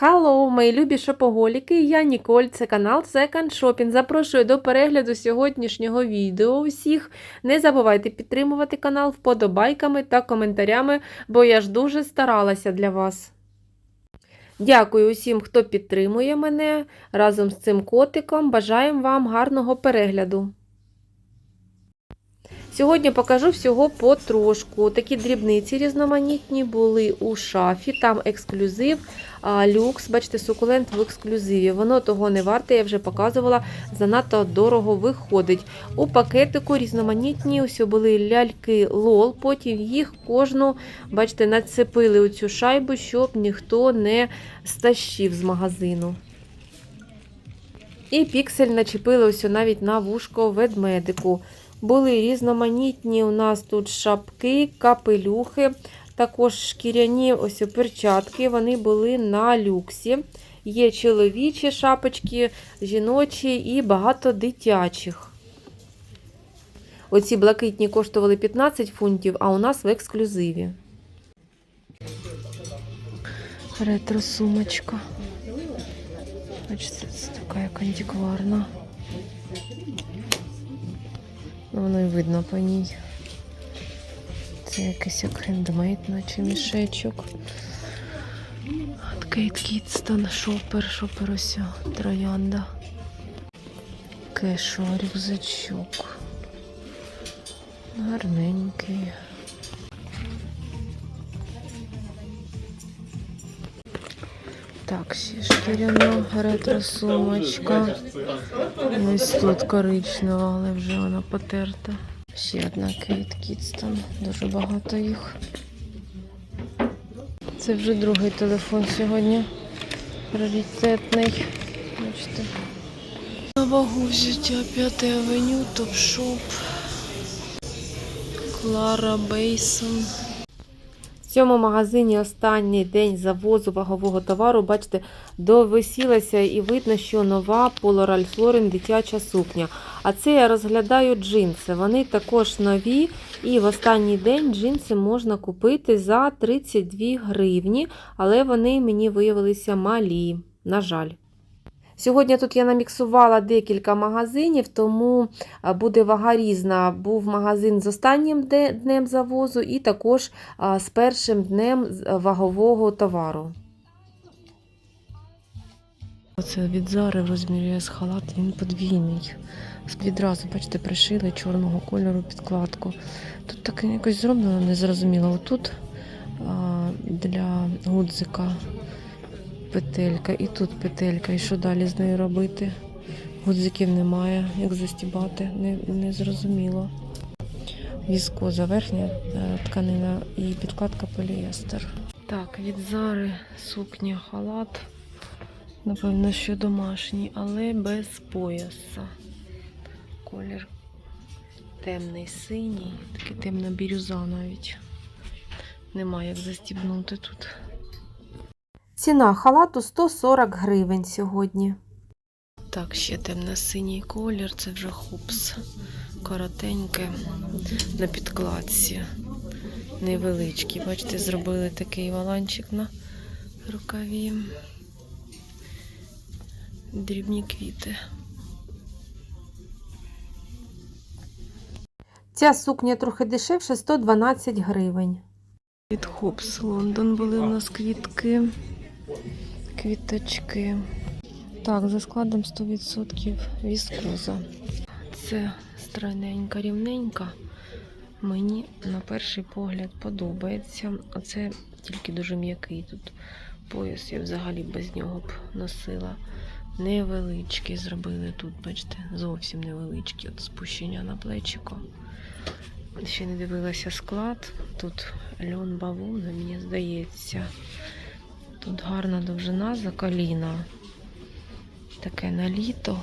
Hello, мої любі шопоголіки, я Ніколь, це канал Second Shopping. Запрошую до перегляду сьогоднішнього відео усіх. Не забувайте підтримувати канал вподобайками та коментарями, бо я ж дуже старалася для вас. Дякую усім, хто підтримує мене разом з цим котиком. Бажаємо вам гарного перегляду. Сьогодні покажу всього потрошку. Такі дрібниці різноманітні були у шафі, там ексклюзив, люкс, бачите, сукулент в ексклюзиві. Воно того не варте, я вже показувала, занадто дорого виходить. У пакетику різноманітні ось були ляльки лол, потім їх кожну, бачите, нацепили у цю шайбу, щоб ніхто не стащив з магазину. І піксель начепили ось навіть на вушко ведмедику. Були різноманітні у нас тут шапки, капелюхи, також шкіряні ось перчатки, вони були на люксі. Є чоловічі шапочки, жіночі і багато дитячих. Оці блакитні коштували 15 фунтів, а у нас в ексклюзиві. Ретро сумочка. Бачите, це така як антикварна. Ну, Воно і видно по ній. Це якийсь як хендмейд, наче мішечок. От Кейт Кітстон, шопер, шопер ось троянда. Кешо, рюкзачок. Гарненький. Так, ще шкіряна ретро-сумочка. Ось тут коричнева, але вже вона потерта. Ще одна Кейт Кітстон, дуже багато їх. Це вже другий телефон сьогодні. Пріоритетний. Бачите. На вагу взяття 5 авеню, топ-шоп. Клара Бейсон. Цьому магазині останній день завозу вагового товару, бачите, довисілася і видно, що нова Polaral Florin дитяча сукня. А це я розглядаю джинси. Вони також нові, і в останній день джинси можна купити за 32 гривні, але вони мені виявилися малі, на жаль. Сьогодні тут я наміксувала декілька магазинів, тому буде вага різна. Був магазин з останнім днем завозу і також з першим днем е, вагового товару. Оце від Зари в розмірі S халат, він подвійний. Відразу, бачите, пришили чорного кольору підкладку. Тут таке якось зроблено незрозуміло. Отут для гудзика петелька, і тут петелька, і що далі з нею робити? Гудзиків немає, як застібати, не, не зрозуміло. Віскоза, верхня е, тканина і підкладка поліестер. Так, від Зари сукня халат. Напевно, що домашній, але без пояса. Колір темний синій, такий темна бірюза навіть. Немає як застібнути тут. Ціна халату 140 гривень сьогодні. Так, ще темно-синій колір, це вже хупс. Коротеньке на підкладці. Невеличкий. Бачите, зробили такий валанчик на рукаві. Дрібні квіти. Ця сукня трохи дешевше 112 гривень. Від Хопс Лондон були у нас квітки, квіточки. Так, за складом 100% віскоза. Це стройненька, рівненька. Мені на перший погляд подобається. Оце тільки дуже м'який тут пояс. Я взагалі без нього б носила. Невеличкий зробили тут, бачите, зовсім невеличкі. От спущення на плечико. Ще не дивилася склад. Тут льон бавовна, мені здається. Тут гарна довжина за коліна. Таке на літо.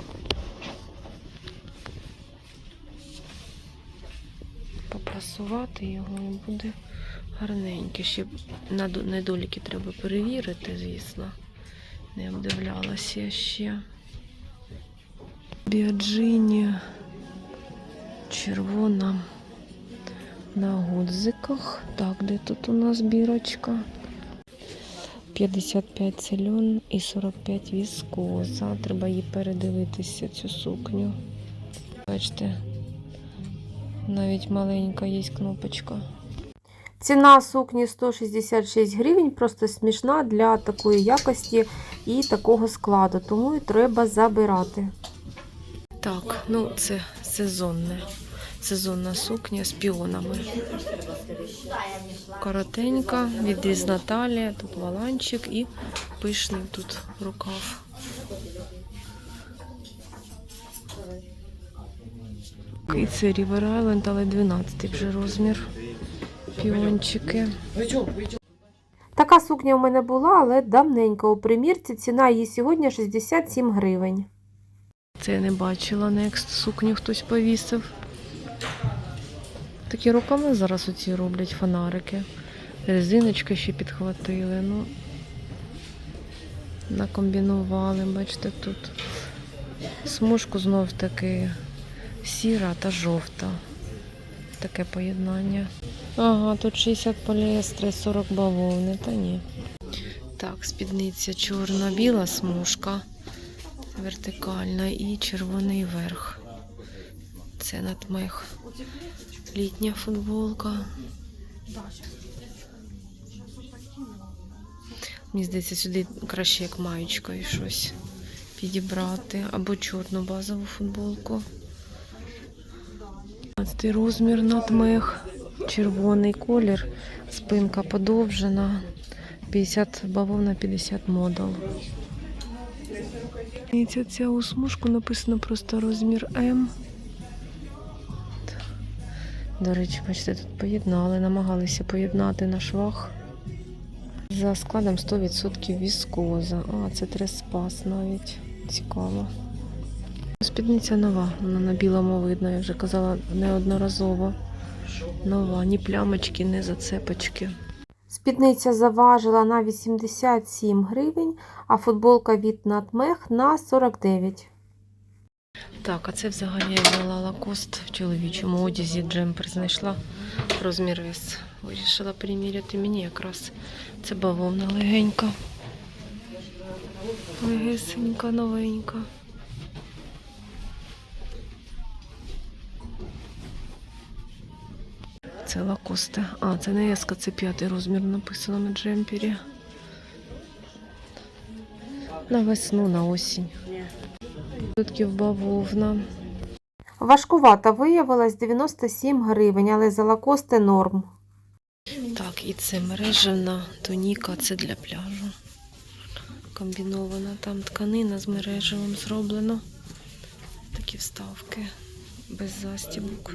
Попрасувати його і буде гарненьке. Ще недоліки треба перевірити, звісно. Не обдивлялася ще. Біаджині червона на гудзиках. Так, де тут у нас бірочка? 55 цельон і 45 віскоза. Треба її передивитися, цю сукню. Бачите, навіть маленька є кнопочка. Ціна сукні 166 гривень, просто смішна для такої якості і такого складу, тому і треба забирати. Так, ну це сезонне. Сезонна сукня з піонами. Коротенька, відрізна талія, тут валанчик і пишний тут рукав. І це River Island, але 12 вже розмір. Піончики. Така сукня у мене була, але давненько у примірці. Ціна її сьогодні 67 гривень. Це я не бачила Next сукню хтось повісив. Такі руками зараз оці роблять фонарики. Резиночки ще підхватили. Ну, накомбінували, бачите, тут смужку знов таки сіра та жовта. Таке поєднання. Ага, тут 60 поліестри, 40 бавовни, та ні. Так, спідниця чорно-біла смужка, вертикальна і червоний верх. Це надмех. Літня футболка. Мені здається, сюди краще як маєчкою щось підібрати. Або чорну базову футболку. 15 розмір надмех. Червоний колір. Спинка подовжена. 50 бавовна, 50 модел. І ця, ця у написано просто розмір М. До речі, бачите, тут поєднали, намагалися поєднати на швах. За складом 100% віскоза. А, це треспас навіть. Цікаво. Спідниця нова, вона на білому видно, я вже казала неодноразово. Нова, ні плямочки, ні зацепочки. Спідниця заважила на 87 гривень, а футболка від Натмех на 49. Так, а це взагалі я взяла лакост в чоловічому одязі. Джемпер знайшла розмір S. Вирішила приміряти мені якраз. Це бавовна легенька. Легесенька, новенька. Це лакости. А, це не еска, це п'ятий розмір написано на джемпері. На весну, на осінь. Тутків бавовна. Важкувата виявилась 97 гривень, але за лакости норм. Так, і це мережевна тоніка, це для пляжу. Комбінована там тканина з мережевим зроблено. Такі вставки без застібок.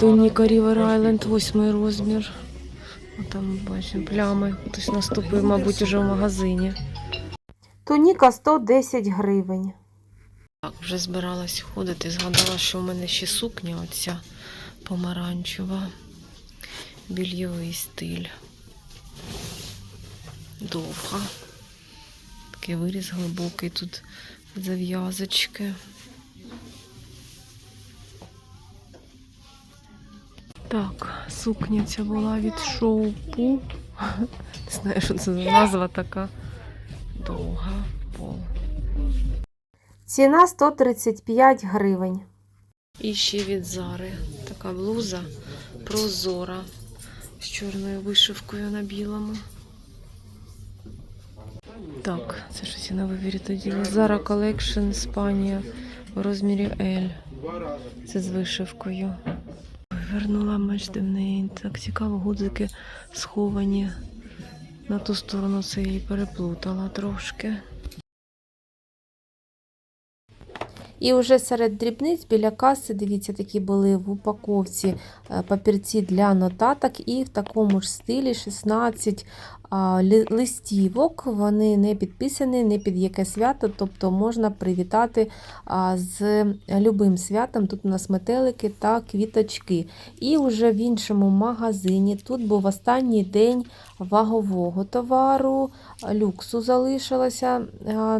Тоніка River Island, восьмий розмір. Там бачимо плями. Хтось наступив, мабуть, уже в магазині. Тоніка 110 гривень. Так, вже збиралась ходити. Згадала, що в мене ще сукня оця помаранчева. Більйовий стиль. Довга. Такий виріз глибокий тут зав'язочки. Так, сукня ця була від шоупу. Не знаю, що це за назва така. Довга пол. Ціна 135 гривень. І ще від Зари. Така блуза прозора з чорною вишивкою на білому. Так, це щось я на вибірі тоді. Zara Collection Іспанія в розмірі L. Це з вишивкою. Вернула меч неї так цікаво, гудзики сховані. На ту сторону це її переплутала трошки. І вже серед дрібниць біля каси, дивіться, такі були в упаковці е, папірці для нотаток, і в такому ж стилі 16 а, лі- листівок. Вони не підписані, не під яке свято, тобто можна привітати з любим святом. Тут у нас метелики та квіточки. І вже в іншому магазині тут був останній день вагового товару, люксу залишилося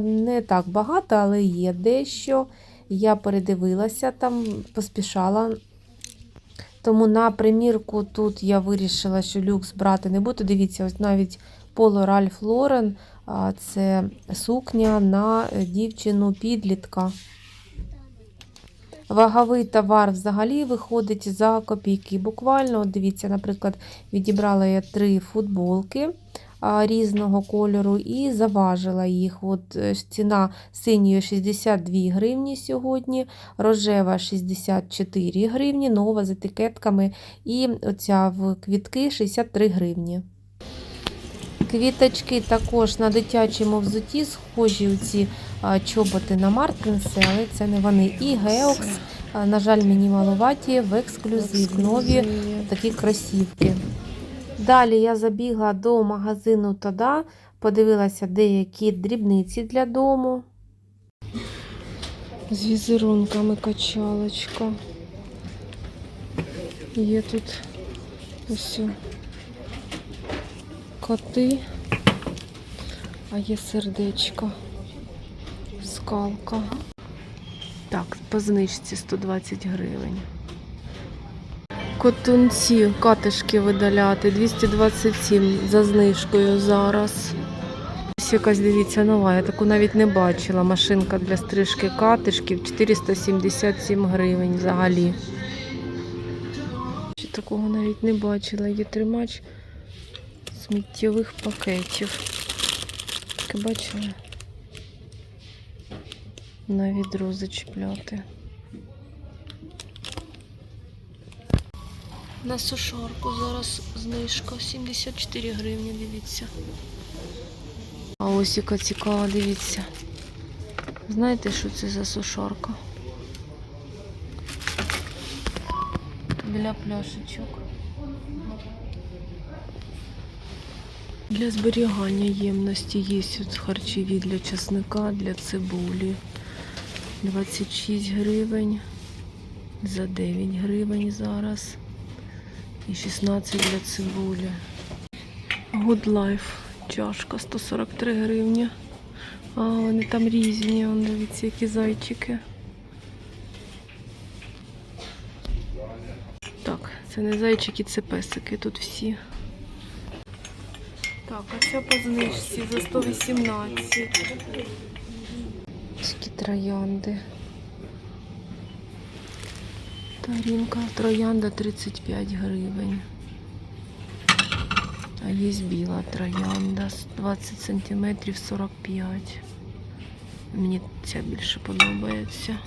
не так багато, але є дещо. Я передивилася там, поспішала. Тому на примірку тут я вирішила, що люкс брати не буду. Дивіться, ось навіть Поло Ральф Лорен це сукня на дівчину підлітка. Ваговий товар взагалі виходить за копійки. Буквально, от дивіться, наприклад, відібрала я три футболки різного кольору і заважила їх. От е, ціна синьої 62 гривні сьогодні, рожева 64 гривні, нова з етикетками, і оця в квітки 63 гривні. Квіточки також на дитячому взуті, схожі у ці чоботи на Мартинси, але це не вони. І Геокс, на жаль, мені маловаті, в ексклюзив, нові такі кросівки. Далі я забігла до магазину Тода, подивилася деякі дрібниці для дому. З візерунками качалочка. Є тут ось коти, а є сердечко, скалка. Так, по знижці 120 гривень. Котунці, катишки видаляти, 227 за знижкою зараз. Ось якась, дивіться, нова, я таку навіть не бачила. Машинка для стрижки катишків 477 гривень взагалі. Такого навіть не бачила. Є тримач сміттєвих пакетів. Таке бачила? На відро зачіпляти. На сушарку зараз знижка 74 гривні, дивіться. А ось яка цікава, дивіться. Знаєте, що це за сушарка? Для пляшечок. Для зберігання ємності є харчові для часника, для цибулі. 26 гривень. За 9 гривень зараз. І 16 для цибулі. Good Life. Чашка 143 гривні. А, вони там різні, вон, дивіться, які зайчики. Так, це не зайчики, це песики тут всі. Так, а ця по знижці за 118. Такі троянди. Тарінка троянда 35 гривень. А є біла троянда 20 сантиметрів 45. Мені ця більше подобається.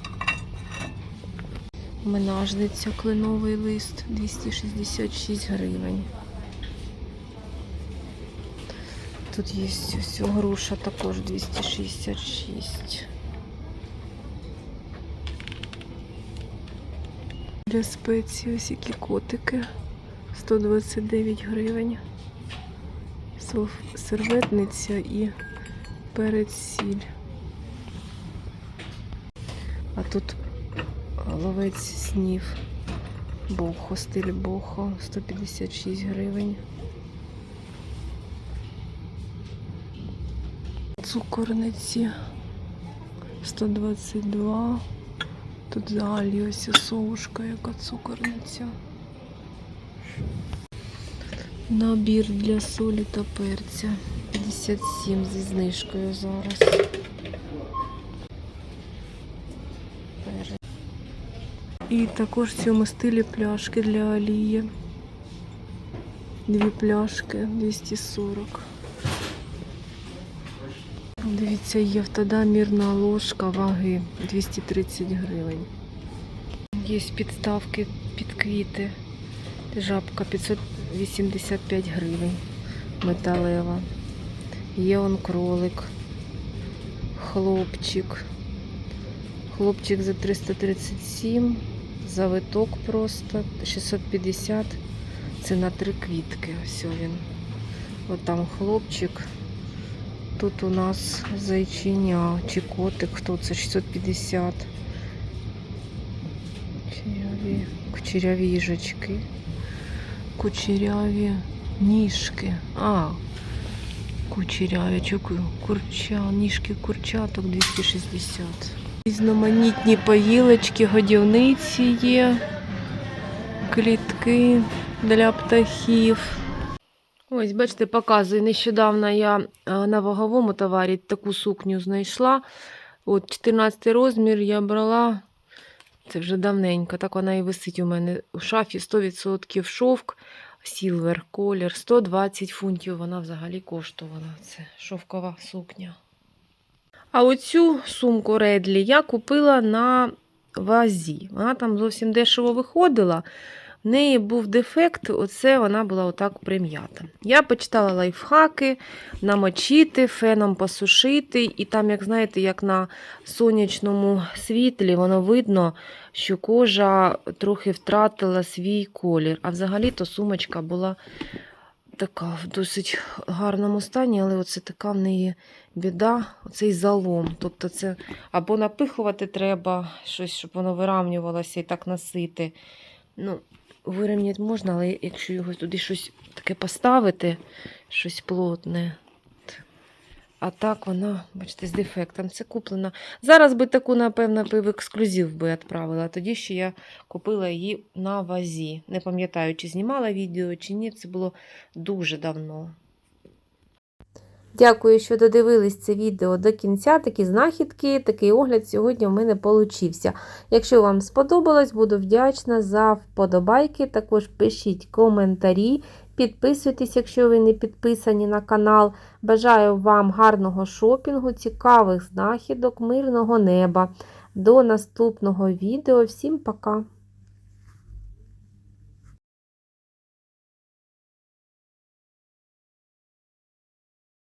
Менажниця кленовий лист 266 гривень. Тут є ось груша також 266. Для спеції ось які котики 129 гривень. Серветниця і перець сіль. А тут ловець снів. Бохо, стиль бохо 156 гривень. Цукорниці 122. Тут взагалі ось совушка, яка цукорниця. Набір для солі та перця. 57 зі знижкою зараз. І також в цьому стилі пляшки для олії. Дві пляшки 240. Дивіться, є тоді мірна ложка ваги 230 гривень. Є підставки під квіти. Жабка 585 гривень. Металева. Є он кролик. Хлопчик. Хлопчик за 337. Завиток просто 650. Це на три квітки. Ось він. От там хлопчик. Тут у нас зайчиня чи котик, хто це 650. Кучеряві, кучеряві їжачки. Кучеряві ніжки. А, кучеряві, ку- курча, ніжки курчаток 260. Різноманітні поїлочки, годівниці є. клітки для птахів. Ось, бачите, показую. Нещодавно я на ваговому товарі таку сукню знайшла. От 14 розмір я брала. Це вже давненько. Так вона і висить у мене у шафі 100% шовк, сілвер, колір. 120 фунтів вона взагалі коштувала. Це шовкова сукня. А оцю сумку Редлі я купила на вазі. Вона там зовсім дешево виходила. В неї був дефект, оце вона була отак прим'ята. Я почитала лайфхаки, намочити, феном посушити, і там, як знаєте, як на сонячному світлі, воно видно, що кожа трохи втратила свій колір. А взагалі-то сумочка була така в досить гарному стані, але оце така в неї біда, оцей залом. Тобто це або напихувати треба щось, щоб воно виравнювалося і так носити. Ну, вирівняти можна, але якщо його туди щось таке поставити, щось плотне. А так вона, бачите, з дефектом. Це куплена. Зараз би таку, напевно, в ексклюзив би відправила. Тоді ще я купила її на вазі. Не пам'ятаю, чи знімала відео, чи ні. Це було дуже давно. Дякую, що додивились це відео до кінця. Такі знахідки, такий огляд сьогодні в мене получився. Якщо вам сподобалось, буду вдячна за вподобайки. Також пишіть коментарі, підписуйтесь, якщо ви не підписані на канал. Бажаю вам гарного шопінгу, цікавих знахідок, мирного неба. До наступного відео. Всім пока!